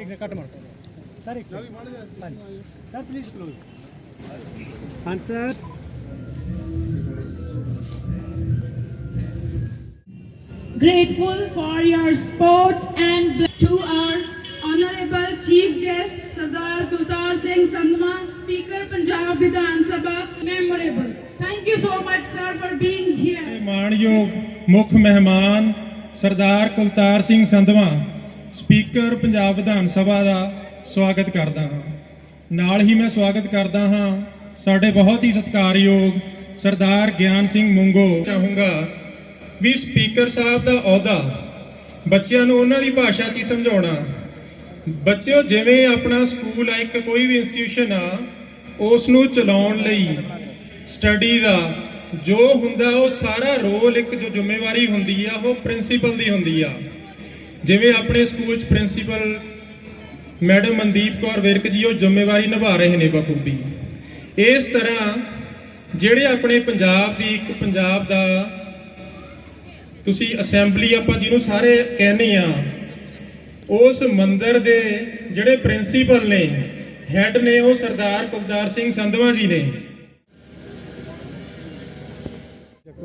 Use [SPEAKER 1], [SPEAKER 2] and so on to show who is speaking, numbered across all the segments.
[SPEAKER 1] ಈಗ
[SPEAKER 2] Grateful for your support and to our honorable chief guest Sardar Kultar Singh Sandma, Speaker Punjab Vidhan Sabha, memorable. Thank you so much, sir, for being here.
[SPEAKER 3] मानयोग Mukh मेहमान Sardar Kultar Singh Sandhwan, speaker Punjab Vidhan Sabha ਦਾ ਸਵਾਗਤ ਕਰਦਾ ਹਾਂ। ਨਾਲ ਹੀ ਮੈਂ ਸਵਾਗਤ ਕਰਦਾ ਹਾਂ ਸਾਡੇ ਬਹੁਤ ਹੀ ਸਤਿਕਾਰਯੋਗ ਸਰਦਾਰ ਗਿਆਨ ਸਿੰਘ ਮੁੰਗੋ। ਚਾਹੂੰਗਾ ਵੀ ਸਪੀਕਰ ਸਾਹਿਬ ਦਾ ਅਹੁਦਾ ਬੱਚਿਆਂ ਨੂੰ ਉਹਨਾਂ ਦੀ ਭਾਸ਼ਾ 'ਚ ਹੀ ਸਮਝਾਉਣਾ। ਬੱਚਿਓ, ਜਿਵੇਂ ਆਪਣਾ ਸਕੂਲ ਆ, ਇੱਕ ਕੋਈ ਵੀ ਇੰਸਟੀਟਿਊਸ਼ਨ ਆ, ਉਸ ਨੂੰ ਚਲਾਉਣ ਲਈ ਸਟੱਡੀ ਦਾ ਜੋ ਹੁੰਦਾ ਉਹ ਸਾਰਾ ਰੋਲ ਇੱਕ ਜੋ ਜ਼ਿੰਮੇਵਾਰੀ ਹੁੰਦੀ ਆ, ਉਹ ਪ੍ਰਿੰਸੀਪਲ ਦੀ ਹੁੰਦੀ ਆ। ਜਿਵੇਂ ਆਪਣੇ ਸਕੂਲ 'ਚ ਪ੍ਰਿੰਸੀਪਲ ਮੈਡਮ ਮਨਦੀਪ ਕੌਰ ਵਿਰਕ ਜੀ, ਉਹ ਜ਼ਿੰਮੇਵਾਰੀ ਨਿਭਾ ਰਹੇ ਨੇ ਬਖੂਬੀ। ਇਸ ਤਰ੍ਹਾਂ ਜਿਹੜੇ ਆਪਣੇ ਪੰਜਾਬ ਦੀ, ਇੱਕ ਪੰਜਾਬ ਦਾ ਤੁਸੀਂ ਅਸੈਂਬਲੀ ਆਪਾਂ ਜਿਹਨੂੰ ਸਾਰੇ ਕਹਿੰਦੇ ਆ, ਉਸ ਮੰਦਰ ਦੇ ਜਿਹੜੇ ਪ੍ਰਿੰਸੀਪਲ ਨੇ, ਹੈੱਡ ਨੇ ਉਹ ਸਰਦਾਰ ਕੁਲਦਾਰ ਸਿੰਘ ਸੰਧਵਾ ਜੀ ਨੇ।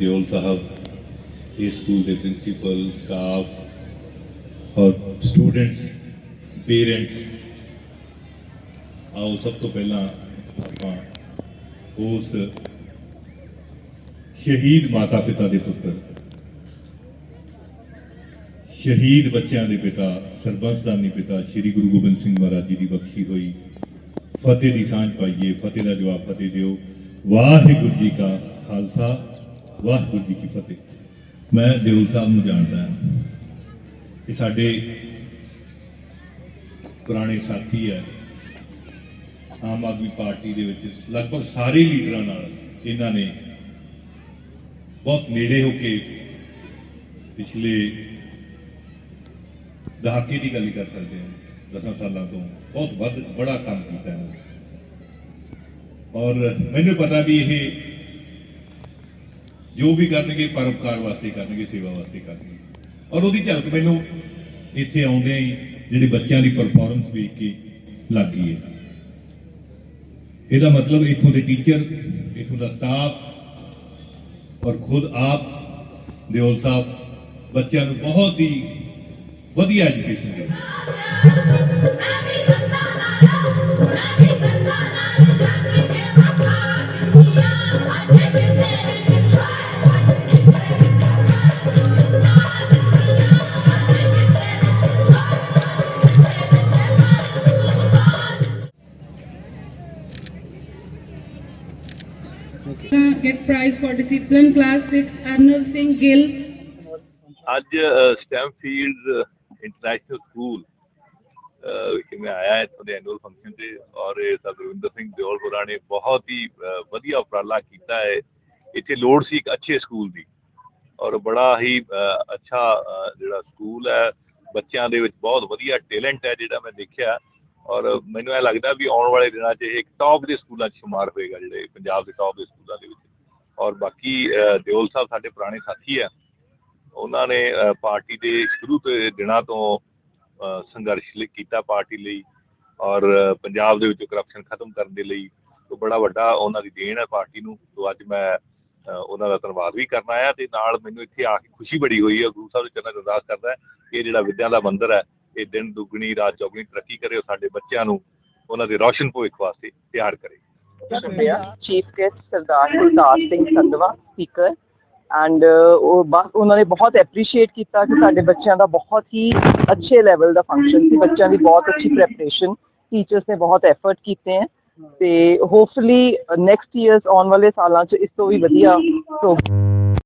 [SPEAKER 4] ਦਿਓਲ ਸਾਹਿਬ ਇਸ ਸਕੂਲ ਦੇ ਪ੍ਰਿੰਸੀਪਲ, ਸਟਾਫ ਔਰ ਸਟੂਡੈਂਟਸ, ਪੇਰੈਂਟਸ, ਆਓ ਸਭ ਤੋਂ ਪਹਿਲਾਂ ਆਪਾਂ ਉਸ ਸ਼ਹੀਦ ਮਾਤਾ ਪਿਤਾ ਦੇ ਪੁੱਤਰ, ਸ਼ਹੀਦ ਬੱਚਿਆਂ ਦੇ ਪਿਤਾ, ਸਰਬੰਸਦਾਨੀ ਪਿਤਾ ਸ੍ਰੀ ਗੁਰੂ ਗੋਬਿੰਦ ਸਿੰਘ ਮਹਾਰਾਜ ਜੀ ਦੀ ਬਖਸ਼ੀ ਹੋਈ। ਫਤਿਹ ਦੀ ਸਾਂਝ ਪਾਈਏ, ਫਤਿਹ ਦਾ ਜਵਾਬ ਫਤਿਹ ਦਿਓ। ਵਾਹਿਗੁਰੂ ਜੀ ਕਾ ਖਾਲਸਾ। ਵਾਹਿਗੁਰੂ ਜੀ ਕੀ ਫਤਿਹ। ਮੈਂ ਦਿਉਲ ਸਾਹਿਬ ਨੂੰ ਜਾਣਦਾ ਹਾਂ ਕਿ ਸਾਡੇ ਪੁਰਾਣੇ ਸਾਥੀ ਹੈ। ਆਮ ਆਦਮੀ ਪਾਰਟੀ ਦੇ ਵਿੱਚ ਲਗਭਗ ਸਾਰੇ ਲੀਡਰਾਂ ਨਾਲ ਇਹਨਾਂ ਨੇ ਬਹੁਤ ਨੇੜੇ ਹੋ ਕੇ ਪਿਛਲੇ ਦਹਾਕੇ ਦੀ ਗੱਲ ਹੀ ਕਰ ਸਕਦੇ ਹਾਂ। 10 ਸਾਲਾਂ ਤੋਂ ਬਹੁਤ ਵੱਧ, ਬੜਾ ਕੰਮ ਕੀਤਾ ਇਹਨਾਂ ਨੇ। ਔਰ ਮੈਨੂੰ ਪਤਾ ਵੀ ਇਹ ਜੋ ਵੀ ਕਰਨਗੇ, ਪਰਉਪਕਾਰ ਵਾਸਤੇ ਕਰਨਗੇ, ਸੇਵਾ ਵਾਸਤੇ ਕਰਨਗੇ। ਔਰ ਉਹਦੀ ਝਲਕ ਮੈਨੂੰ ਇੱਥੇ ਆਉਂਦਿਆਂ ਹੀ ਜਿਹੜੇ ਬੱਚਿਆਂ ਦੀ ਪਰਫਾਰਮੈਂਸ ਵੇਖ ਕੇ ਲੱਗ ਗਈ ਹੈ। ਇਹਦਾ ਮਤਲਬ ਇੱਥੋਂ ਦੇ ਟੀਚਰ ਇੱਥੋਂ ਦਾ ਸਟਾਫ ਔਰ ਖੁਦ ਆਪ ਦਿਓਲ ਸਾਹਿਬ ਬੱਚਿਆਂ ਨੂੰ ਬਹੁਤ ਹੀ ਵਧੀਆ ਐਜੂਕੇਸ਼ਨ ਦੇ
[SPEAKER 2] get prize for discipline class 6 Arnav Singh Gill.
[SPEAKER 5] ਅੱਜ ਸਟੈਮਫੀਲਡ ਇੰਟਰਨੈਸ਼ਨਲ ਸਕੂਲ ਵਿਖੇ ਮੈਂ ਆਇਆ ਇੱਥੋਂ ਦੇ ਐਨੂਅਲ ਫੰਕਸ਼ਨ ਤੇ ਔਰ ਇਹ ਸਰ ਗੁਰਵਿੰਦਰ ਸਿੰਘ ਦਿਓਲ ਨੇ ਬਹੁਤ ਹੀ ਵਧੀਆ ਉਪਰਾਲਾ ਕੀਤਾ ਹੈ ਇੱਥੇ ਲੋੜ ਸੀ ਇੱਕ ਅੱਛੇ ਸਕੂਲ ਦੀ ਔਰ ਬੜਾ ਹੀ ਅੱਛਾ ਜਿਹੜਾ ਸਕੂਲ ਹੈ ਬੱਚਿਆਂ ਦੇ ਵਿੱਚ ਬਹੁਤ ਵਧੀਆ ਟੈਲੈਂਟ ਹੈ ਜਿਹੜਾ ਮੈਂ ਦੇਖਿਆ ਔਰ ਮੈਨੂੰ ਇਹ ਲੱਗਦਾ ਵੀ ਆਉਣ ਵਾਲੇ ਦਿਨਾਂ 'ਚ ਇਹ ਇੱਕ ਟੌਪ ਦੇ ਸਕੂਲਾਂ 'ਚ ਸ਼ੁਮਾਰ ਹੋਏਗਾ ਜਿਹੜੇ ਪੰਜਾਬ ਦੇ ਟੌਪ ਦੇ ਸਕੂਲਾਂ ਦੇ ਵਿੱਚ ਔਰ ਬਾਕੀ ਅਹ, ਦਿਓਲ ਸਾਹਿਬ ਸਾਡੇ ਪੁਰਾਣੇ ਸਾਥੀ ਆ ਉਹਨਾਂ ਨੇ ਪਾਰਟੀ ਦੇ ਸ਼ੁਰੂ ਤੋਂ ਦਿਨਾਂ ਤੋਂ ਸੰਘਰਸ਼ ਲਈ ਕੀਤਾ ਪਾਰਟੀ ਲਈ ਔਰ ਪੰਜਾਬ ਦੇ ਵਿੱਚ ਕਰਪਸ਼ਨ ਖਤਮ ਕਰਨ ਦੇ ਲਈ ਤੋਂ ਬੜਾ ਵੱਡਾ ਉਹਨਾਂ ਦੀ ਦੇਣ ਹੈ ਪਾਰਟੀ ਨੂੰ ਤੋਂ ਅੱਜ ਮੈਂ ਉਹਨਾਂ ਦਾ ਧੰਨਵਾਦ ਵੀ ਕਰਨਾ ਆਇਆ ਤੇ ਨਾਲ ਮੈਨੂੰ ਇੱਥੇ ਆ ਕੇ ਖੁਸ਼ੀ ਬੜੀ ਹੋਈ ਹੈ ਗੁਰੂ ਸਾਹਿਬ ਦੇ ਚਰਨਾਂ 'ਚ ਅਰਦਾਸ ਕਰਦਾ ਇਹ ਜਿਹੜਾ ਵਿਦਿਆ ਦਾ ਮੰਦਿਰ ਹੈ ਇਹ ਦਿਨ ਦੁੱਗਣੀ ਰਾਤ ਚੌਗਣੀ ਤਰੱਕੀ ਕਰੇ ਔਰ ਸਾਡੇ ਬੱਚਿਆਂ ਨੂੰ ਉਹਨਾਂ ਦੇ ਰੌਸ਼ਨ ਭਵਿੱਖ ਵਾਸਤੇ ਤਿਆਰ ਕਰੇ।
[SPEAKER 6] ਸ਼ੁਕਰੀਆ chief guest Sardar Gurdas Singh Sandhwan speaker and ਉਹ ਬਸ ਉਹਨਾਂ ਨੇ ਬਹੁਤ ਐਪਰੀਸ਼ੀਏਟ ਕੀਤਾ ਕਿ ਸਾਡੇ ਬੱਚਿਆਂ ਦਾ ਬਹੁਤ ਹੀ ਅੱਛੇ ਲੈਵਲ ਦਾ ਫੰਕਸ਼ਨ ਸੀ। ਬੱਚਿਆਂ ਦੀ ਬਹੁਤ ਅੱਛੀ ਪ੍ਰੈਪਰੇਸ਼ਨ ਟੀਚਰਸ ਨੇ ਬਹੁਤ ਐਫਰਟ ਕੀਤੇ ਹੈ। ਤੇ ਹੋਪਫੁਲੀ ਨੈਕਸਟ ਇਅਰਸ ਆਉਣ ਵਾਲੇ ਸਾਲਾਂ ਚ ਇਸ ਤੋਂ ਵੀ ਵਧੀਆ ਪ੍ਰੋਗਰਾਮ